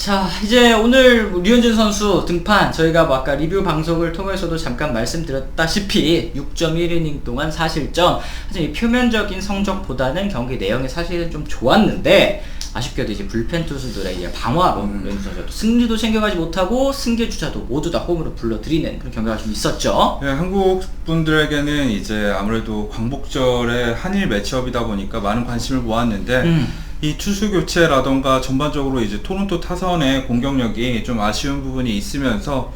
자, 이제 오늘 류현진 선수 등판 저희가 뭐 아까 리뷰 방송을 통해서도 잠깐 말씀드렸다시피 6.1이닝 동안 4실점. 사실 이 표면적인 성적보다는 경기 내용이 사실은 좀 좋았는데 아쉽게도 이제 불펜 투수들의 이제 방화로 선수가 또 승리도 챙겨가지 못하고 승계 주자도 모두 다 홈으로 불러들이는 그런 경기가 좀 있었죠. 네, 한국 분들에게는 이제 아무래도 광복절의 한일 매치업이다 보니까 많은 관심을 모았는데 음. 이 투수 교체라던가 전반적으로 이제 토론토 타선의 공격력이 좀 아쉬운 부분이 있으면서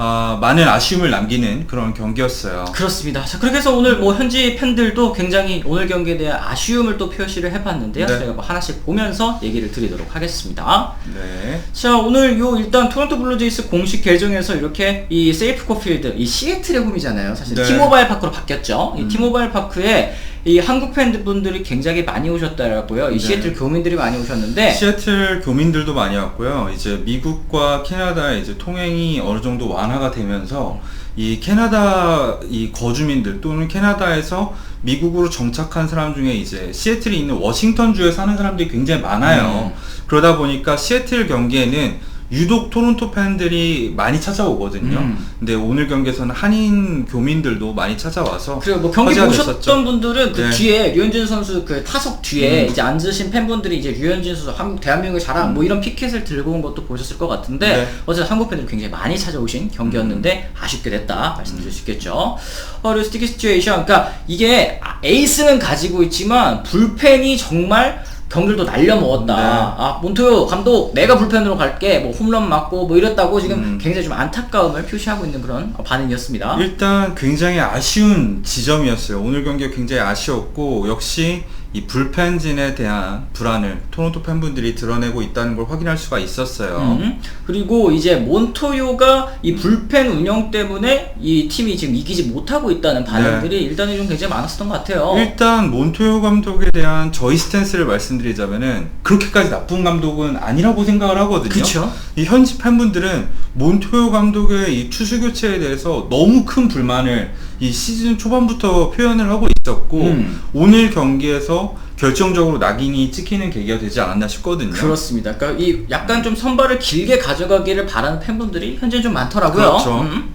아, 많은 아쉬움을 남기는 그런 경기였어요. 그렇습니다. 자, 그렇게 해서 오늘 뭐 현지 팬들도 굉장히 오늘 경기에 대한 아쉬움을 또 표시를 해봤는데요. 네. 저희가 뭐 하나씩 보면서 얘기를 드리도록 하겠습니다. 네. 자 오늘 요 일단 토론토 블루제이스 공식 계정에서 이렇게 이 세이프 코필드 이 시애틀의 홈이잖아요 사실 네. 티모바일 파크로 바뀌었죠 이 음. 티모바일 파크에 이 한국 팬분들이 굉장히 많이 오셨더라고요 이 네. 시애틀 교민들이 많이 오셨는데 시애틀 교민들도 많이 왔고요. 이제 미국과 캐나다의 이제 통행이 어느 정도 완화가 되면서 이 캐나다 이 거주민들 또는 캐나다에서 미국으로 정착한 사람 중에 이제 시애틀에 있는 워싱턴 주에 사는 사람들이 굉장히 많아요. 그러다 보니까 시애틀 경기에는 유독 토론토 팬들이 많이 찾아오거든요. 음. 근데 오늘 경기에서는 한인 교민들도 많이 찾아와서 그리고 뭐 경기 보셨던. 분들은 그 네. 뒤에 류현진 선수 그 타석 뒤에 음. 이제 앉으신 팬분들이 이제 류현진 선수 한국 대한민국의 자랑 뭐 이런 피켓을 들고 온 것도 보셨을 것 같은데 네. 어쨌든 한국 팬들이 굉장히 많이 찾아오신 경기였는데 아쉽게 됐다 말씀드릴 수 있겠죠. 어, 그리고 스티키 시츄에이션 그러니까 이게 아, 에이스는 가지고 있지만 불펜이 정말 경기를 또 날려 먹었다. 네. 아 몬토요 감독 내가 불펜으로 갈게 뭐 홈런 맞고 뭐 이랬다고 지금 음. 굉장히 좀 안타까움을 표시하고 있는 그런 반응이었습니다. 일단 굉장히 아쉬운 지점이었어요. 오늘 경기가 굉장히 아쉬웠고 역시 이 불펜진에 대한 불안을 토론토 팬분들이 드러내고 있다는 걸 확인할 수가 있었어요. 음, 그리고 이제 몬토요가 이 불펜 운영 때문에 이 팀이 지금 이기지 못하고 있다는 반응들이 일단은 좀 굉장히 많았었던 것 같아요. 네. 일단 몬토요 감독에 대한 저희 스탠스를 말씀드리자면은 그렇게까지 나쁜 감독은 아니라고 생각을 하거든요. 그쵸. 이 현지 팬분들은 몬토요 감독의 이 투수 교체에 대해서 너무 큰 불만을 이 시즌 초반부터 표현을 하고 있었고 음. 오늘 경기에서 결정적으로 낙인이 찍히는 계기가 되지 않았나 싶거든요. 그렇습니다. 그러니까 이 약간 좀 선발을 길게 가져가기를 바라는 팬분들이 현재 좀 많더라고요. 그렇죠. 음.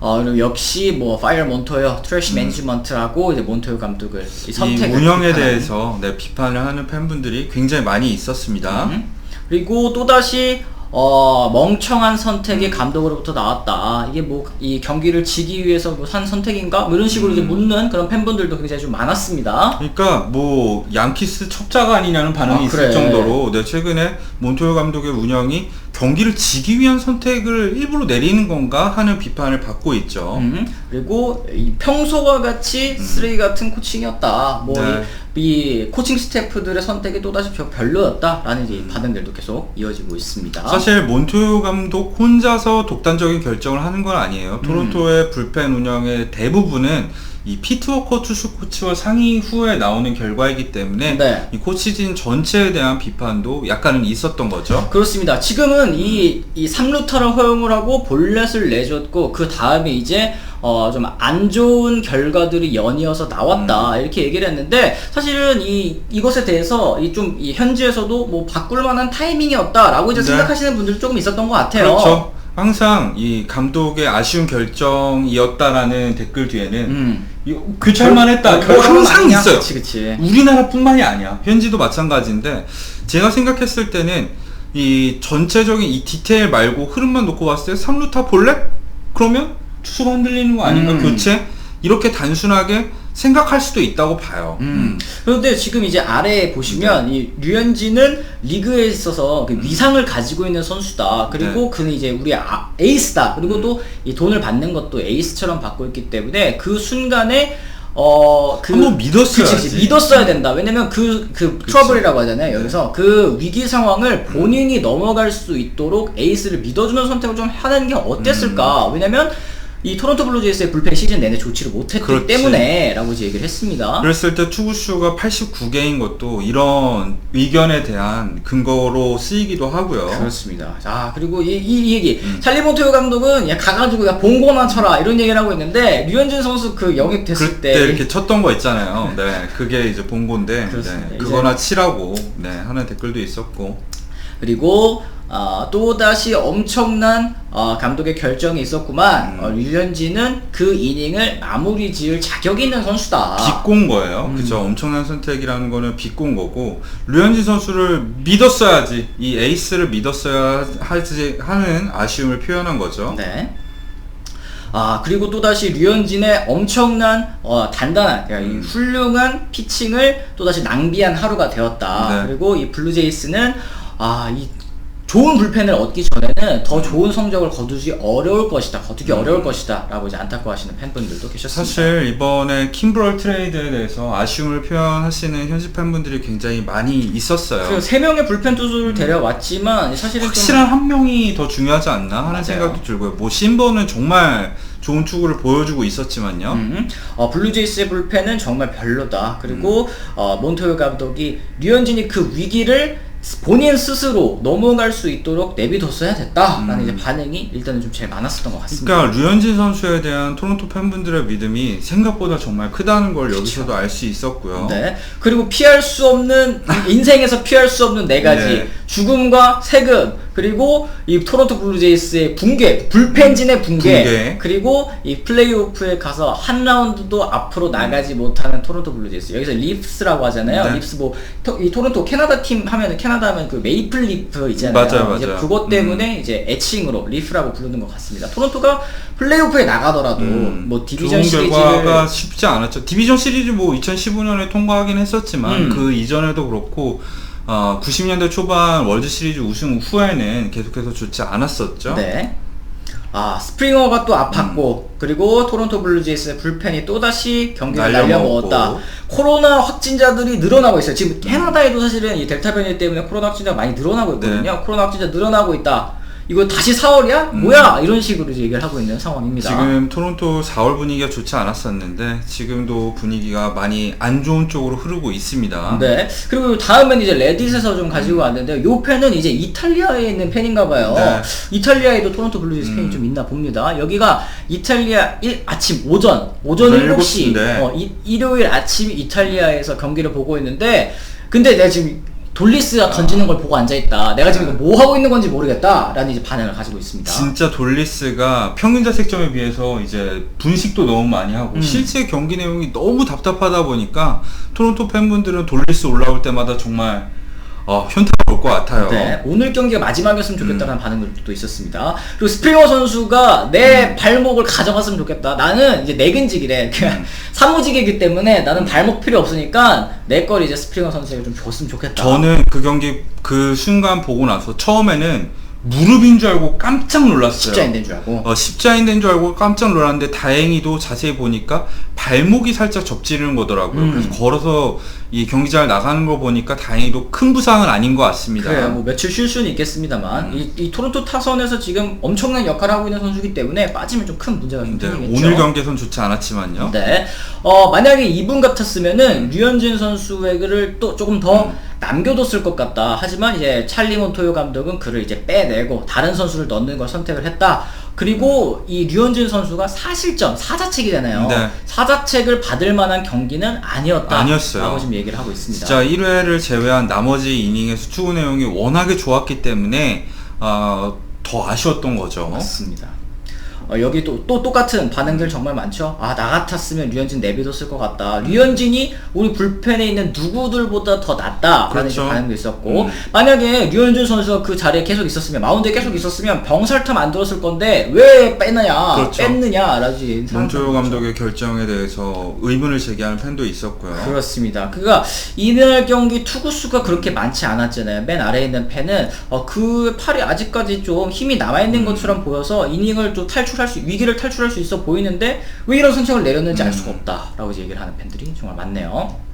어, 그리고 역시 뭐 파이어 몬토요, 트래시 매니지먼트라고 이제 몬토요 감독을 이이 선택을 운영에 비판하는. 대해서 네, 비판을 하는 팬분들이 굉장히 많이 있었습니다. 음. 그리고 또 다시 어, 멍청한 선택이 감독으로부터 나왔다. 이게 뭐 이 경기를 지기 위해서 뭐 한 선택인가? 뭐 이런 식으로 이제 묻는 그런 팬분들도 굉장히 좀 많았습니다. 그러니까 뭐 양키스 첩자가 아니냐는 반응이 아, 있을 그래. 정도로 네, 최근에 몬토요 감독의 운영이 경기를 지기 위한 선택을 일부러 내리는 건가 하는 비판을 받고 있죠. 음, 그리고 이 평소와 같이 쓰레기 같은 코칭이었다. 뭐 네. 이, 이 코칭 스태프들의 선택이 또다시 별- 별로였다라는 이제 반응들도 계속 이어지고 있습니다. 사실 몬토요 감독 혼자서 독단적인 결정을 하는 건 아니에요. 토론토의 불펜 운영의 대부분은 이 피트워커 투수 코치와 상의 후에 나오는 결과이기 때문에 네. 이 코치진 전체에 대한 비판도 약간은 있었던 거죠. 그렇습니다. 지금은 이, 이 3루타를 허용을 하고 볼넷을 내줬고, 그 다음에 이제, 어, 좀 안 좋은 결과들이 연이어서 나왔다. 이렇게 얘기를 했는데, 사실은 이, 이것에 대해서 이 좀, 이 현지에서도 뭐 바꿀 만한 타이밍이었다라고 이제 네. 생각하시는 분들이 조금 있었던 것 같아요. 그렇죠. 항상 이 감독의 아쉬운 결정이었다라는 댓글 뒤에는 음. 이 교체할만 했다. 어, 뭐 결과는 항상? 있어요. 그치, 그치. 우리나라뿐만이 아니야. 현지도 마찬가지인데 제가 생각했을 때는 이 전체적인 이 디테일 말고 흐름만 놓고 봤을 때 3루타 볼래? 그러면 투수가 흔들리는 거 아닌가? 음. 교체? 이렇게 단순하게 생각할 수도 있다고 봐요. 음. 그런데 지금 이제 아래에 보시면 이 류현진은 리그에 있어서 그 위상을 가지고 있는 선수다. 그리고 그는 이제 우리 아, 에이스다. 그리고 또 이 돈을 받는 것도 에이스처럼 받고 있기 때문에 그 순간에 어 그 한번 믿었어야지. 그치, 그치. 믿었어야 된다. 왜냐면 그, 그, 트러블이라고 하잖아요. 여기서 그 위기 상황을 본인이 넘어갈 수 있도록 에이스를 믿어주는 선택을 좀 하는 게 어땠을까. 왜냐면 이 토론토 블루제이스의 불펜 시즌 내내 좋지를 못했기 그렇지. 때문에라고 이제 얘기를 했습니다. 그랬을 때 투구수가 89개인 것도 이런 의견에 대한 근거로 쓰이기도 하고요. 그렇습니다. 자 그리고 이, 이, 이 얘기 음. 찰리 몬테오 감독은 야 가가지고 야 봉고나 쳐라 이런 얘기를 하고 있는데 류현진 선수 그 영입 됐을 그때 때 이렇게 쳤던 거 있잖아요. 네, 그게 이제 그렇습니다. 네, 그거나 치라고 네, 하는 댓글도 있었고 그리고 아, 또 다시 엄청난 어, 감독의 결정이 있었구만. 음. 어, 류현진은 그 이닝을 마무리 지을 자격이 있는 선수다. 비꼰 거예요. 음. 그죠? 엄청난 선택이라는 거는 비꼰 거고 류현진 선수를 믿었어야지 이 에이스를 믿었어야 하지 하는 아쉬움을 표현한 거죠. 네. 아 그리고 또 다시 류현진의 엄청난 어, 단단한 그러니까 이 음. 훌륭한 피칭을 또 다시 낭비한 하루가 되었다. 네. 그리고 이 블루제이스는 아이 좋은 불펜을 얻기 전에는 더 좋은 성적을 거두기 어려울 것이다. 거두기 음. 어려울 것이다 라고 이제 안타까워하시는 팬분들도 계셨습니다. 사실 이번에 킴브럴 트레이드에 대해서 아쉬움을 표현하시는 현지 팬분들이 굉장히 많이 있었어요. 세 명의 불펜 투수를 데려왔지만 사실은 좀 확실한 한 명이 더 중요하지 않나 하는 맞아요. 생각도 들고요. 뭐 신버는 정말 좋은 투구를 보여주고 있었지만요. 음, 어, 블루제이스의 불펜은 정말 별로다. 그리고 음. 어, 몬토요 감독이 류현진이 그 위기를 본인 스스로 넘어갈 수 있도록 내비뒀어야 됐다라는 음. 이제 반응이 일단은 좀 제일 많았었던 것 같습니다. 그러니까 류현진 선수에 대한 토론토 팬분들의 믿음이 생각보다 정말 크다는 걸 여기서도 알 수 있었고요. 네. 그리고 피할 수 없는 인생에서 피할 수 없는 네 가지 네. 죽음과 세금 그리고 이 토론토 블루제이스의 붕괴 불펜진의 붕괴, 붕괴. 그리고 이 플레이오프에 가서 한 라운드도 앞으로 나가지 못하는 토론토 블루제이스 여기서 립스라고 하잖아요 네. 립스 뭐 이 토론토 캐나다 팀 하면은 캐나다 하면 그 메이플 리프 있잖아요 맞아요, 이제 맞아요. 그것 때문에 이제 애칭으로 리프라고 부르는 것 같습니다 토론토가 플레이오프에 나가더라도 음, 뭐 디비전 시리즈를 쉽지 않았죠. 디비전 시리즈 뭐 2015년에 통과하긴 했었지만 음. 그 이전에도 그렇고 어, 90년대 초반 월드 시리즈 우승 후에는 계속해서 좋지 않았었죠. 네. 아 스프링어가 또 아팠고 그리고 토론토 블루제이스의 불펜이 또 다시 경기를. 날려먹었다. 코로나 확진자들이 늘어나고 있어요. 지금 캐나다에도 사실은 이 델타 변이 때문에 코로나 확진자가 많이 늘어나고 있거든요. 네. 코로나 확진자 늘어나고 있다. 이거 다시 4월이야? 뭐야? 이런 식으로 이제 얘기를 하고 있는 상황입니다. 음. 지금 토론토 4월 분위기가 좋지 않았었는데 지금도 분위기가 많이 안 좋은 쪽으로 흐르고 있습니다. 네. 그리고 다음엔 이제 레딧에서 좀 가지고 왔는데 요 팬은 이제 이탈리아에 있는 팬인가 봐요. 네. 이탈리아에도 토론토 팬이 음. 좀 있나 봅니다. 여기가 이탈리아 일, 아침 오전 오전 오전 7시 7시 인데. 어, 이, 일요일 아침 이탈리아에서 경기를 보고 있는데 근데 내가 지금 돌리스가 던지는 걸 보고 앉아 있다. 내가 지금 이거 뭐 하고 있는 건지 모르겠다 라는 이제 반응을 가지고 있습니다. 진짜 돌리스가 평균 자책점에 비해서 이제 분식도 너무 많이 하고 음. 실제 경기 내용이 너무 답답하다 보니까 토론토 팬분들은 돌리스 올라올 때마다 정말 어, 현타가 올 것 같아요. 네, 오늘 경기가 마지막이었으면 좋겠다는 반응들도 있었습니다. 그리고 스프링어 선수가 내 발목을 가져갔으면 좋겠다. 나는 이제 내근직이래. 그냥 사무직이기 때문에 나는 발목 필요 없으니까 내걸 이제 스프링어 선수에게 좀 줬으면 좋겠다. 저는 그 경기 그 순간 보고 나서 처음에는 무릎인 줄 알고 깜짝 놀랐어요. 십자인된 줄 알고. 어, 십자인된 줄 알고 깜짝 놀랐는데 다행히도 자세히 보니까 발목이 살짝 접지르는 거더라고요. 음. 그래서 걸어서 이 경기장을 나가는 거 보니까 다행히도 큰 부상은 아닌 것 같습니다. 그래요. 뭐 며칠 쉴 수는 있겠습니다만 이, 이 토론토 타선에서 지금 엄청난 역할을 하고 있는 선수이기 때문에 빠지면 좀 큰 문제가 좀 네, 생기겠죠. 오늘 경기에선 좋지 않았지만요. 네. 어, 만약에 이분 같았으면은 류현진 선수를 또 조금 더 음. 남겨뒀을 것 같다. 하지만 이제 찰리 몬토요 감독은 그를 이제 빼내고 다른 선수를 넣는 걸 선택을 했다. 그리고 이 류현진 선수가 사실점, 사자책이잖아요. 네. 사자책을 받을 만한 경기는 아니었다. 아니었어요. 라고 지금 얘기를 하고 있습니다. 진짜 1회를 제외한 나머지 이닝에서 투구 내용이 워낙에 좋았기 때문에 어, 더 아쉬웠던 거죠. 맞습니다. 어, 여기 또, 또 똑같은 반응들 정말 많죠. 아, 나 같았으면 류현진 내비뒀을 것 같다. 류현진이 우리 불펜에 있는 누구들보다 더 낫다. 라는 이제 그렇죠. 반응도 있었고. 음. 만약에 류현진 선수가 그 자리에 계속 있었으면, 마운드에 계속 있었으면 병살타 만들었을 건데, 왜 빼느냐, 그렇죠. 뺐느냐, 라지. 문조호 감독의 결정에 대해서 의문을 제기하는 팬도 있었고요. 그렇습니다. 그가 이날 경기 투구수가 그렇게 많지 않았잖아요. 맨 아래에 있는 팬은 어, 그 팔이 아직까지 좀 힘이 남아 있는 음. 것처럼 보여서 이닝을 또 탈출 할 수 위기를 탈출할 수 있어 보이는데 왜 이런 선택을 내렸는지 알 수가 음. 없다라고 얘기를 하는 팬들이 정말 많네요.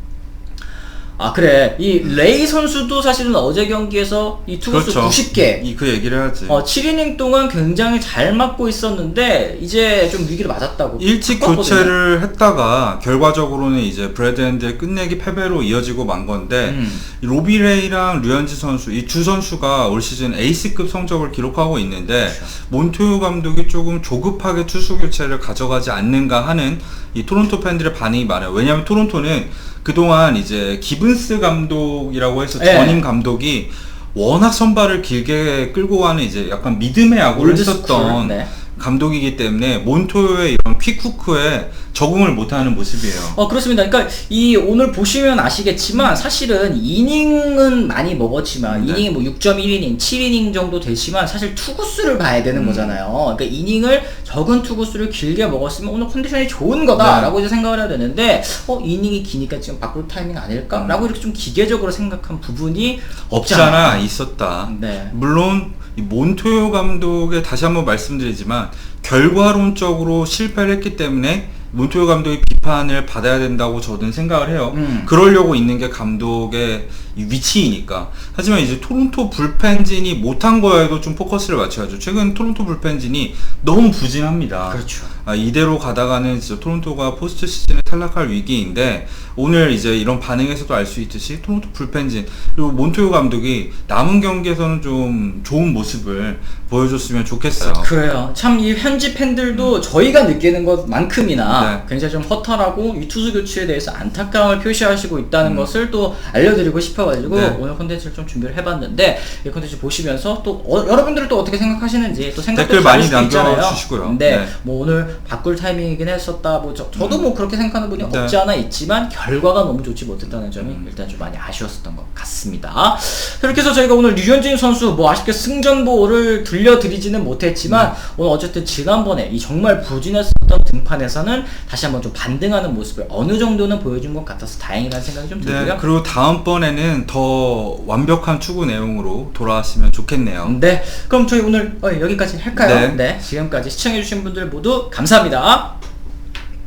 아 그래 이 레이 선수도 사실은 어제 경기에서 이 투구수 그렇죠. 90개 이 그 얘기를 해야지. 어, 7이닝 동안 굉장히 잘 맞고 있었는데 이제 좀 위기를 맞았다고 일찍 바꿨거든요. 교체를 했다가 결과적으로는 이제 브래드 핸드의 끝내기 패배로 이어지고 만 건데 음. 이 로비레이랑 류현지 선수 이두 선수가 올 시즌 에이스급 성적을 기록하고 있는데 그렇죠. 몬토요 감독이 조금 조급하게 투수 교체를 가져가지 않는가 하는 이 토론토 팬들의 반응이 많아요. 왜냐하면 토론토는 그동안 이제 기븐스 감독이라고 해서 네. 전임 감독이 워낙 선발을 길게 끌고 가는 이제 약간 믿음의 야구를 올드스쿨, 했었던 네. 감독이기 때문에 몬토요의 이런 퀵후크에 적응을 못하는 모습이에요. 어 그렇습니다. 그러니까 이 오늘 보시면 아시겠지만 사실은 이닝은 많이 먹었지만 네. 이닝이 뭐 6.1이닝, 7이닝 정도 되지만 사실 투구수를 봐야 되는 음. 거잖아요. 그러니까 이닝을 적은 투구수를 길게 먹었으면 오늘 컨디션이 좋은 거다라고 네. 이제 생각을 해야 되는데 어 이닝이 기니까 지금 바꿀 타이밍 아닐까라고 이렇게 좀 기계적으로 생각한 부분이 없지. 음. 없잖아 있었다. 네. 물론 이 몬토요 감독의 다시 한번 말씀드리지만 결과론적으로 실패를 했기 때문에 몬토요 감독의 비판을 받아야 된다고 저는 생각을 해요. 음. 그러려고 있는 게 감독의 이 위치이니까. 하지만 이제 토론토 불펜진이 못한 거에도 좀 포커스를 맞춰야죠. 최근 토론토 불펜진이 너무 부진합니다. 그렇죠. 아, 이대로 가다가는 진짜 토론토가 포스트 시즌에 탈락할 위기인데 오늘 이제 이런 반응에서도 알 수 있듯이 토론토 불펜진 그리고 몬토요 감독이 남은 경기에서는 좀 좋은 모습을 보여줬으면 좋겠어요. 그래요. 참 이 현지 팬들도 저희가 느끼는 것만큼이나 네. 굉장히 좀 허탈하고 이 투수 교체에 대해서 안타까움을 표시하시고 있다는 것을 또 알려드리고 싶어 가지고 음. 네. 오늘 콘텐츠를 좀 준비를 해봤는데 이 콘텐츠 보시면서 또 어, 여러분들은 또 어떻게 생각하시는지 또 생각도 댓글 많이. 남겨주시고요. 근데 네. 뭐 오늘 바꿀 타이밍이긴 했었다. 뭐 저, 저도 뭐 그렇게 생각하는 분이 네. 없지 않아 있지만 결과가 너무 좋지 못했다는 점이 음. 일단 좀 많이 아쉬웠었던 것 같습니다. 이렇게 해서 저희가 오늘 류현진 선수 뭐 아쉽게 승전보를 들려드리지는 못했지만 네. 오늘 어쨌든 지난번에 이 정말 부진했었던 등판에서는 다시 한번 좀 반등하는 모습을 어느 정도는 보여준 것 같아서 다행이라는 생각이 좀 들고요. 네, 그리고 다음번에는 더 완벽한 추구 내용으로 돌아왔으면 좋겠네요. 네, 그럼 저희 오늘 어, 여기까지 할까요? 네. 네, 지금까지 시청해주신 분들 모두 감사합니다.